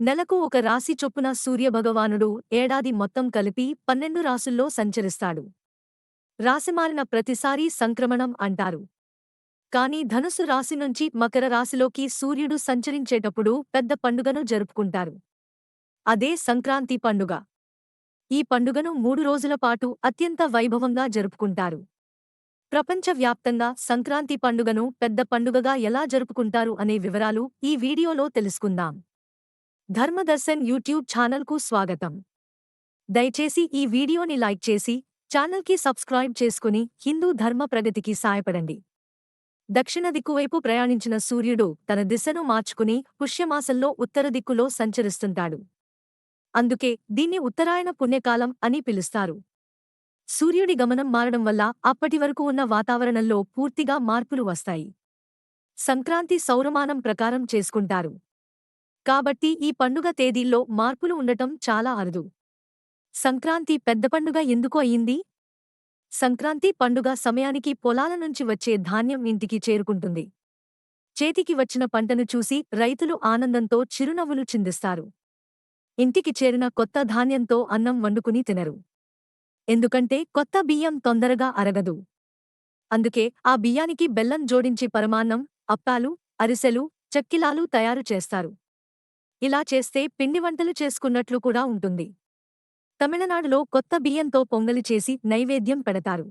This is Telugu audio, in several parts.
నెలకు ఒక రాశి చొప్పున సూర్యభగవానుడు ఏడాది మొత్తం కలిపి పన్నెండు రాసుల్లో సంచరిస్తాడు. రాశిమారిన ప్రతిసారీ సంక్రమణం అంటారు. కాని ధనుసు రాశి నుంచి మకర రాశిలోకి సూర్యుడు సంచరించేటప్పుడు పెద్ద పండుగను జరుపుకుంటారు. అదే సంక్రాంతి పండుగ. ఈ పండుగను మూడు రోజుల పాటు అత్యంత వైభవంగా జరుపుకుంటారు. ప్రపంచవ్యాప్తంగా సంక్రాంతి పండుగను పెద్ద పండుగగా ఎలా జరుపుకుంటారు అనే వివరాలు ఈ వీడియోలో తెలుసుకుందాం. ధర్మదర్శన్ యూట్యూబ్ ఛానల్కు స్వాగతం. దయచేసి ఈ వీడియోని లైక్ చేసి ఛానల్కి సబ్స్క్రైబ్ చేసుకుని హిందూ ధర్మ ప్రగతికి సాయపడండి దక్షిణ దిక్కువైపు ప్రయాణించిన సూర్యుడు తన దిశను మార్చుకుని పుష్యమాసంలో ఉత్తర దిక్కులో సంచరిస్తుంటాడు. అందుకే దీన్ని ఉత్తరాయణ పుణ్యకాలం అని పిలుస్తారు. సూర్యుడి గమనం మారడం వల్ల అప్పటివరకు ఉన్న వాతావరణంలో పూర్తిగా మార్పులు వస్తాయి. సంక్రాంతి సౌరమానం ప్రకారం చేసుకుంటారు. కాబట్టి ఈ పండుగ తేదీల్లో మార్పులు ఉండటం చాలా అరుదు. సంక్రాంతి పెద్ద పండుగ ఎందుకు అయింది సంక్రాంతి పండుగ సమయానికి పొలాల నుంచి వచ్చే ధాన్యం ఇంటికి చేరుకుంటుంది. చేతికి వచ్చిన పంటను చూసి రైతులు ఆనందంతో చిరునవ్వులు చిందిస్తారు. ఇంటికి చేరిన కొత్త ధాన్యంతో అన్నం వండుకుని తినరు. ఎందుకంటే కొత్త బియ్యం తొందరగా అరగదు. అందుకే ఆ బియ్యానికి బెల్లం జోడించి పరమాన్నం అప్పాలు అరిసెలు చక్కిలాలు తయారు చేస్తారు. ఇలా చేస్తే పిండి వంటలు చేసుకున్నట్లు కూడా ఉంటుంది. తమిళనాడులో కొత్త బియ్యంతో పొంగలి చేసి నైవేద్యం పెడతారు.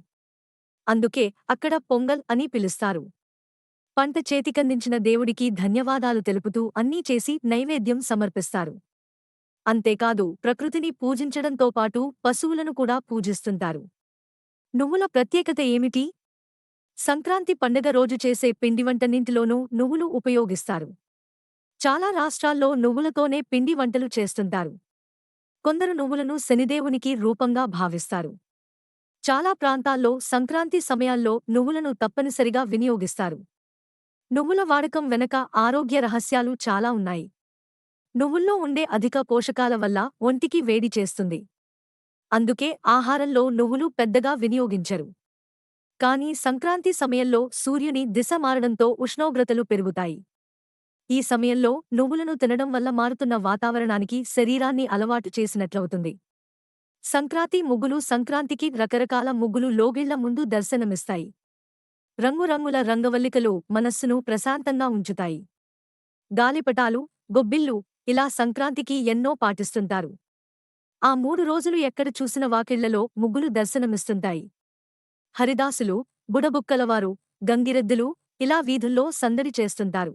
అందుకే అక్కడ పొంగల్ అని పిలుస్తారు. పంట చేతికందించిన దేవుడికి ధన్యవాదాలు తెలుపుతూ అన్నీ చేసి నైవేద్యం సమర్పిస్తారు. అంతేకాదు ప్రకృతిని పూజించడంతో పాటు పశువులను కూడా పూజిస్తుంటారు. నువ్వుల ప్రత్యేకత ఏమిటి? సంక్రాంతి పండగ రోజు చేసే పిండివంటన్నింటిలోనూ నువ్వులు ఉపయోగిస్తారు. చాలా రాష్ట్రాల్లో నువ్వులతోనే పిండి వంటలు చేస్తుంటారు. కొందరు నువ్వులను శనిదేవునికి రూపంగా భావిస్తారు. చాలా ప్రాంతాల్లో సంక్రాంతి సమయాల్లో నువ్వులను తప్పనిసరిగా వినియోగిస్తారు. నువ్వుల వాడకం వెనక ఆరోగ్య రహస్యాలు చాలా ఉన్నాయి. నువ్వుల్లో ఉండే అధిక పోషకాల వల్ల ఒంటికి వేడి చేస్తుంది. అందుకే ఆహారంలో నువ్వులు పెద్దగా వినియోగించరు. కానీ సంక్రాంతి సమయంలో సూర్యుని దిశ మారడంతో ఉష్ణోగ్రతలు పెరుగుతాయి. ఈ సమయంలో నువ్వులను తినడం వల్ల మారుతున్న వాతావరణానికి శరీరాన్ని అలవాటు చేసినట్లవుతుంది. సంక్రాంతి ముగ్గులు సంక్రాంతికి రకరకాల ముగ్గులు లోగిళ్ళ ముందు దర్శనమిస్తాయి. రంగురంగుల రంగవల్లికలు మనస్సును ప్రశాంతంగా ఉంచుతాయి. గాలిపటాలు గొబ్బిళ్ళు ఇలా సంక్రాంతికి ఎన్నో పాటిస్తుంటారు. ఆ మూడు రోజులు ఎక్కడ చూసిన వాకిళ్ళలో ముగ్గులు దర్శనమిస్తుంటాయి. హరిదాసులు బుడబుక్కలవారు గంగిరెద్దులు ఇలా వీధుల్లో సందడి చేస్తుంటారు.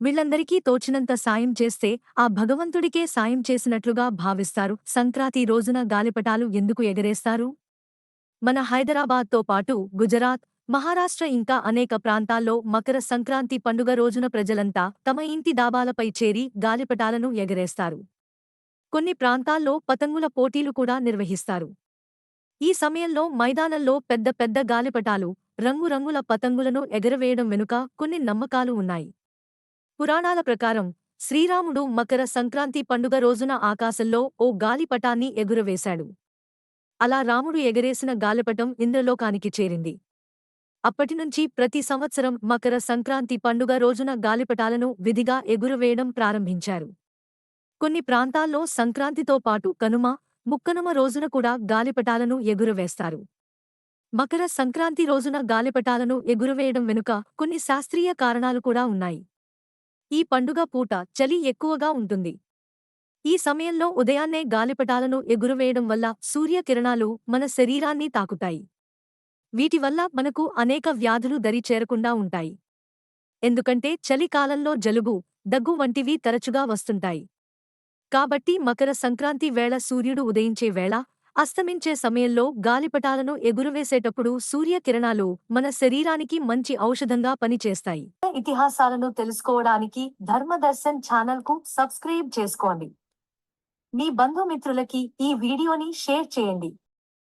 వీళ్ళందరికీ తోచినంత సాయం చేస్తే ఆ భగవంతుడికే సాయం చేసినట్లుగా భావిస్తారు. సంక్రాంతి రోజున గాలిపటాలు ఎందుకు ఎగరేస్తారు? మన హైదరాబాద్తో పాటు గుజరాత్ మహారాష్ట్ర ఇంకా అనేక ప్రాంతాల్లో మకర సంక్రాంతి పండుగ రోజున ప్రజలంతా తమ ఇంటి దాబాలపై చేరి గాలిపటాలను ఎగరేస్తారు. కొన్ని ప్రాంతాల్లో పతంగుల పోటీలు కూడా నిర్వహిస్తారు. ఈ సమయంలో మైదానంలో పెద్ద పెద్ద గాలిపటాలు రంగురంగుల పతంగులను ఎగరవేయడం వెనుక కొన్ని నమ్మకాలు ఉన్నాయి. పురాణాల ప్రకారం శ్రీరాముడు మకర సంక్రాంతి పండుగ రోజున ఆకాశంలో ఓ గాలిపటాన్ని ఎగురవేశాడు. అలా రాముడు ఎగరేసిన గాలిపటం ఇంద్రలోకానికి చేరింది. అప్పటినుంచి ప్రతి సంవత్సరం మకర సంక్రాంతి పండుగ రోజున గాలిపటాలను విధిగా ఎగురవేయడం ప్రారంభించారు. కొన్ని ప్రాంతాల్లో సంక్రాంతితో పాటు కనుమ ముక్కనుమ రోజున కూడా గాలిపటాలను ఎగురవేస్తారు. మకర సంక్రాంతి రోజున గాలిపటాలను ఎగురవేయడం వెనుక కొన్ని శాస్త్రీయ కారణాలు కూడా ఉన్నాయి. ఈ పండుగ పూట చలి ఎక్కువగా ఉంటుంది. ఈ సమయంలో ఉదయాన్నే గాలిపటాలను ఎగురవేయడం వల్ల సూర్యకిరణాలు మన శరీరాన్ని తాకుతాయి. వీటివల్ల మనకు అనేక వ్యాధులు దరి చేరకుండా ఉంటాయి. ఎందుకంటే చలికాలంలో జలుబు దగ్గు వంటివి తరచుగా వస్తుంటాయి. కాబట్టి మకర సంక్రాంతి వేళ సూర్యుడు ఉదయించే వేళ అస్తమించే సమయంలో గాలిపటాలను ఎగురవేసేటప్పుడు సూర్యకిరణాలు మన శరీరానికి మంచి ఔషధంగా పనిచేస్తాయి. ఇతిహాసాలను తెలుసుకోవడానికి ధర్మదర్శన్ ఛానల్కు సబ్స్క్రైబ్ చేసుకోండి. మీ బంధుమిత్రులకి ఈ వీడియోని షేర్ చేయండి.